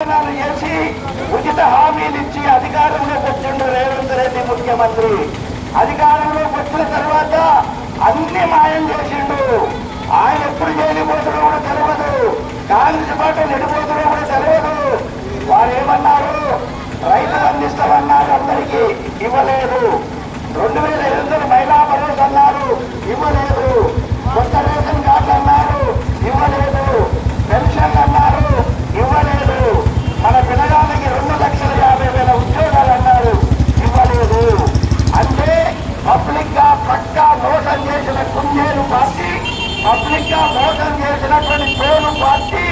చేసి ఉచిత హామీలు ఇచ్చి అధికారంలోకి వచ్చిండు రేవంత్ రెడ్డి ముఖ్యమంత్రి. అధికారంలోకి వచ్చిన తర్వాత అన్ని మాయం చేసిండు. ఆయన ఎప్పుడు చేయలేకపోతున్నా కూడా తెలియదు కాంగ్రెస్ పార్టీ నడిపోతున్నా కుందేలు పార్టీ పబ్లిక్గా మోసం చేసినటువంటి పేరు పార్టీ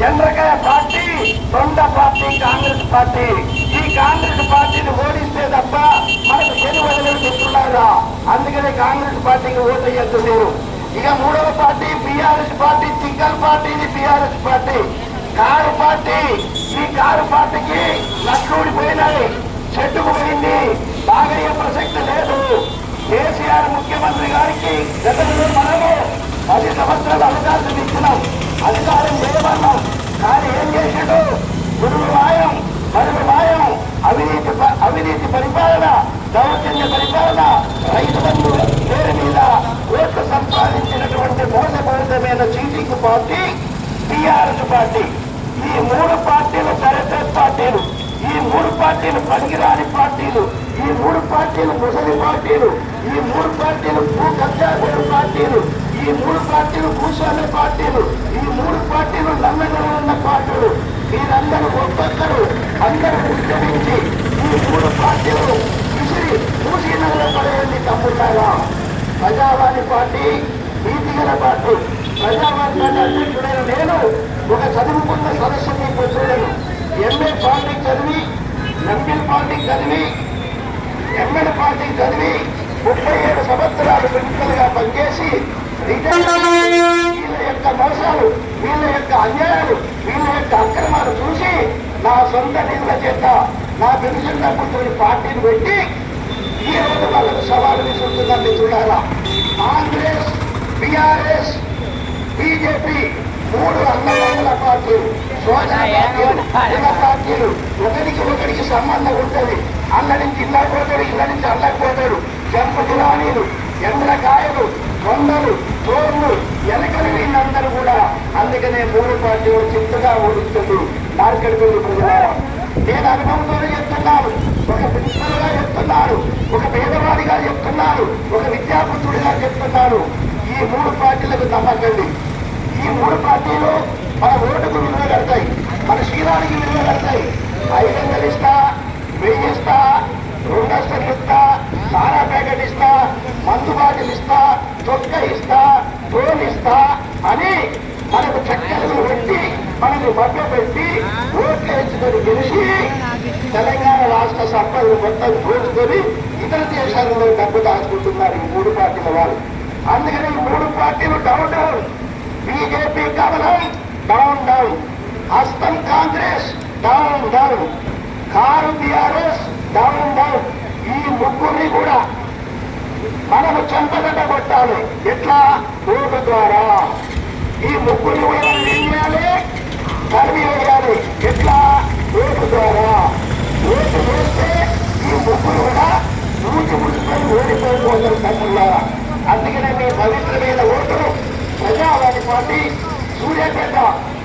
చంద్రకాయ పార్టీ సొంత పార్టీ కాంగ్రెస్ పార్టీ. ఈ కాంగ్రెస్ పార్టీని ఓడిస్తే తప్ప మనకు శని వదిలేదు చెప్తున్నారా? అందుకనే కాంగ్రెస్ పార్టీకి ఓటు వేయద్దు మీరు. ఇక మూడవ party BRS party single party ఇది బీఆర్ఎస్ పార్టీ. కారు పార్టీ ఈ కారు పార్టీకి లక్షూడి పోయినాయి చెట్టుకు పోయింది. బాగా కేసీఆర్ ముఖ్యమంత్రి గారికి గతంలో మనము పది సంవత్సరాల అవకాశం ఇచ్చినాం. అధికారం చేయమన్నాం. కానీ ఏం చేసాడు? గురువు మాయం మరుగు మాయం అవినీతి ప- అవినీతి పరిపాలన దౌర్జన్య పరిపాలన రైతు బంధు పేరు మీద ఓట్లు సంపాదించినటువంటి మోసపూరితమైన చీటింగ్ పార్టీ టీఆర్ఎస్ పార్టీ. ఈ మూడు పార్టీలు దరిద్ర పార్టీలు. ఈ మూడు పార్టీలు పనికిరాని పార్టీలు. ఈ మూడు పార్టీలు ముసలి పార్టీలు. ఈ మూడు పార్టీలు భూ కబ్జాదారు పార్టీలు ఈ మూడు పార్టీలు భూస్వామ్య పార్టీలు ఈ మూడు పార్టీలు నమ్మకం పార్టీలు. మీరందరూ ఒక్కొక్కరు అందరూ ఉద్యమించి ఈ మూడు పార్టీలు విసిరి మూసీనగర పడేయండి తమ్ముళ్ళారా ప్రజావాణి పార్టీ నీతిగల పార్టీ. ప్రజావాణి పార్టీ అధ్యక్షుడైన నేను ఒక చదువుకున్న సదస్సుని చూడను. ఎంఏ పార్టీ చదివి ఎంపీల్ పార్టీ చదివి ఎమ్మెల్యే పార్టీ చదివి ముప్పై ఏడు సంవత్సరాలు ప్రిన్సిపల్గా పనిచేసి వీళ్ళ యొక్క మోసాలు వీళ్ళ యొక్క అన్యాయాలు వీళ్ళ యొక్క అక్రమాలు చూసి నా సొంత నిధుల చేత నా పెన్షన్ డబ్బుతో పార్టీని పెట్టి ఈ రోజు వాళ్ళకు సవాలు విసురుతుందని చూడాలా? కాంగ్రెస్ బీఆర్ఎస్ బీజేపీ మూడు అన్నదమ్ముల పార్టీలు సోదర పార్టీలు పార్టీలు ఒకరికి ఒకరికి సంబంధం ఉంటుంది. అన్న నుంచి ఇళ్ళ పోతాడు ఇళ్ళ నుంచి అల్లకి చెంపు దురానీలు ఎండ్రకాయలు కొండలు తోర్లు ఎలకలు వీళ్ళందరూ కూడా అందుకనే మూడు పార్టీలు చింతగా ఓడిస్తుంది మార్కెట్ వెళ్ళి ప్రజలారా నేను అనుభవంతోనే చెప్తున్నాను. ఒక ప్రిన్సిపల్గా చెప్తున్నాను ఒక పేదవాడిగా చెప్తున్నాను ఒక విద్యాపుత్రుడిగా చెప్తున్నాను. ఈ మూడు పార్టీలకు నమ్మకండి ఈ మూడు పార్టీలు మన ఓటుకు విలువ కడతాయి. మన శీలానికి విలువ కడతాయి ఐదు వందలు ఇస్తా వెయ్యి ఇస్తా రెండు లక్షలు ఇస్తా సారా ప్యాకెట్ ఇస్తా మందు బాటిల్ ఇస్తా చొక్క ఇస్తా టోల్ ఇస్తా అని మనకు చక్కలు మనకు మనల్ని పెట్టి ఓట్లు వేసుకొని గెలిచి తెలంగాణ రాష్ట్ర సంపదలు మొత్తం దోచుకొని ఇతర దేశాలలో డబ్బు దాచుకుంటున్నారు ఈ మూడు పార్టీల వాళ్ళు. అందుకని ఈ మూడు పార్టీలు డౌన్ డౌన్ బీజేపీ కమలం డౌన్ డౌన్ హస్తం Congress down down car BRS down down ఈ ముగ్గురిని కూడా మనము చెంపగడ్డ కొట్టాలి. ఎట్లా? ఓటు ద్వారా. ఈ ముగ్గురిని కూడా మనం ఏం చేయాలి? తరిమి కాదు ఎట్లా ఓటు ద్వారా ఓటు వేస్తే ఈ ముగ్గురు కూడా మూచి ముడుచుకొని ఓడిపోయిపోతారు తమ్ముళ్ళారా అందుకనే మీ పవిత్రమైన ఓటును ప్రజావాణి పార్టీ సూర్యాపేట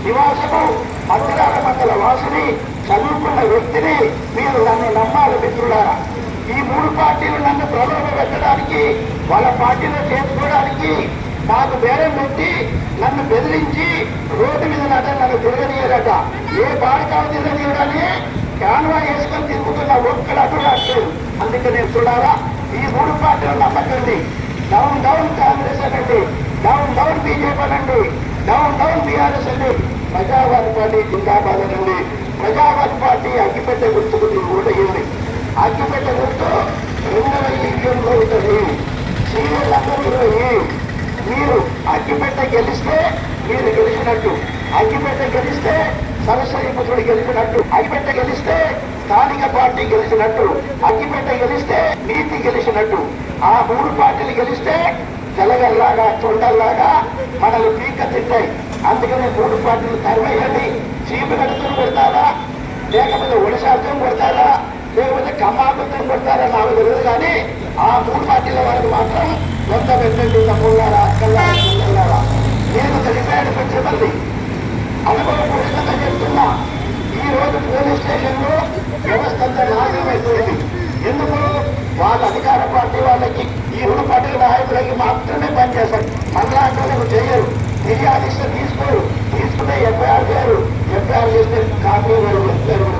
నివాసము మందిరాల మండల వాసుని చదువుకున్న వ్యక్తిని మీరు నన్ను నమ్మాలి మిత్రులారా ఈ మూడు పార్టీలు నన్ను ప్రలోభ పెట్టడానికి వాళ్ళ పార్టీలో చేర్చుకోవడానికి నాకు బేరం పెట్టి నన్ను బెదిరించి రోడ్డు మీద నట నన్ను తిరగనీయరట. ఏ బాడకాలు తిరగనీయడాన్ని కాన్వా వేసుకొని తిరుగుతున్న ఒక్కడ అటు అందుకే నేను చూడాలా? ఈ మూడు పార్టీలు నమ్మకండి. డౌన్ డౌన్ కాంగ్రెస్ అనండి. డౌన్ డౌన్ బీజేపీ అనండి. డౌన్ డౌన్ బీఆర్ఎస్ అండి. ప్రజావాది పార్టీ జిందాబాద్ అనండి. ప్రజావాది పార్టీ అగ్గిపెట్టె గుర్తుకు మీరు ఓటేయండి అగ్గిపెట్ట గుర్తు రెండవ ఈవీఎంలో ఉంటుంది సీనియర్లు అందరూ మీరు అగ్గిపెట్ట గెలిస్తే మీరు గెలిచినట్టు. అగ్గిపెట్ట గెలిస్తే సరస్వతి పుత్రుడు గెలిచినట్టు. అగ్గిపెట్ట గెలిస్తే స్థానిక పార్టీ గెలిచినట్టు. అగ్గిపెట్ట గెలిస్తే నీతి గెలిచినట్టు. ఆ మూడు పార్టీలు గెలిస్తే తెలగల్లాగా తొండల్లాగా మనల్ని పీక తింటాయి. అందుకనే మూడు పార్టీలు తరివేయండి చీపు కడుతులు పెడతారా లేకపోతే ఒడిశాతం కొడతారా? లేకపోతే కమ్మాకులతో కొడతారా? నాకు తెలియదు కానీ ఆ మూడు పార్టీల వారికి మాత్రం కొంత పెట్టండి తమ్ముళ్ళారా అక్కల్లారా పిల్లలారా నేను తెలిపాడు పెంచమల్లి అనుభవపూర్వకంగా చెప్తున్నా ఈ రోజు పోలీస్ స్టేషన్లో వ్యవస్థ అంతా నాశనం అయిపోయింది ఎందుకు? వాళ్ళ అధికార పార్టీ వాళ్ళకి ఈ రెండు పార్టీల నాయకులకి మాత్రమే పనిచేస్తారు మనలాంటి వాళ్ళకు చేయరు. ఫిర్యాదు ఇస్తే తీసుకోరు. తీసుకుంటే ఎఫ్ఐఆర్ చేయరు. ఎఫ్ఐఆర్ చేస్తే కాపీ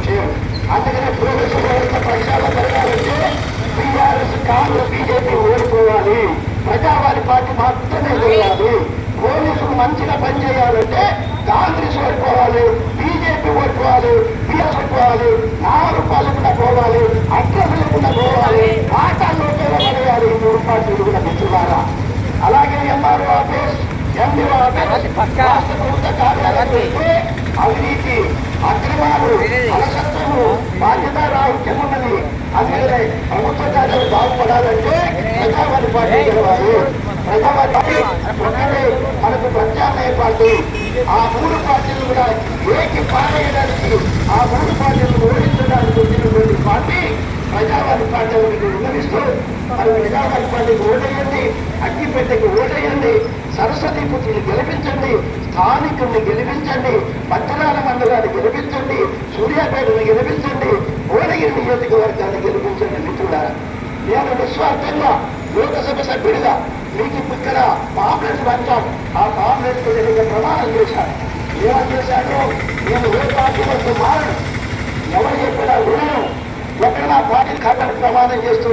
చేయరు. అందుకనే పోలీసు వ్యవస్థ పరిసరాలు జరగాలి టీఆర్ఎస్ కాంగ్రెస్ బీజేపీ ఓడిపోవాలి ప్రజావాది పార్టీ మాత్రమే చేయాలి పోలీసులు మంచిగా పనిచేయాలంటే కాంగ్రెస్ ఓడిపోవాలి బీజేపీ ఓడిపోవాలి బీఎస్ ఓడిపోవాలి నాలుగు పాలకుండా పోవాలి అడ్రస్ లేకుండా పోవాలి ఆటాల్లో పడేయాలి ఈ మూడు పార్టీలు కూడా మిత్రులారా. అలాగే ఎంఆర్ఓ ఆఫీస్ ఎండిఓ ఆఫీస్ రాష్ట్ర ప్రభుత్వ కార్యాలయం పెడితే అవినీతి అక్రమాలు అలసత్వము బాధ్యత రాహిత్యం ఉన్నది అందుకనే ప్రభుత్వ కార్యాలు బాగుపడాలంటే ప్రజావాది పార్టీ గెలవాలి. ప్రజావాది పార్టీ మనకు ప్రత్యామ్నాయ పార్టీ ఆ మూడు పార్టీలు కూడా ఏకి పారేయడానికి ఆ మూడు పార్టీలను ఓడించడానికి వచ్చినటువంటి పార్టీ ప్రజావాది పార్టీ మీకు విన్నవిస్తూ మరి పార్టీకి ఓటేయండి అగ్గిపెట్టకి ఓటేయండి సరస్వతి పుత్రుని గెలిపించండి. స్థానికుల్ని గెలిపించండి పట్టణాల మండలాన్ని గెలిపించండి సూర్యాపేటను గెలిపించండి ఓడగిరి నియోజకవర్గాన్ని గెలిపించండి మిత్రులారా నేను నిస్వార్థంగా లోకసభ సభ్యుడిగా మీకు ఇక్కడ పాంప్లెట్స్ పంచాం. ఆ పాంప్లెట్స్ నేను ప్రమాణం చేశాను ఏమని చేశాను నేను ఏ పార్టీలకు మారను. ఎవరు చెప్పినా వినను. ఎక్కడ నా పార్టీ ఖాతాకు ప్రమాణం చేస్తూ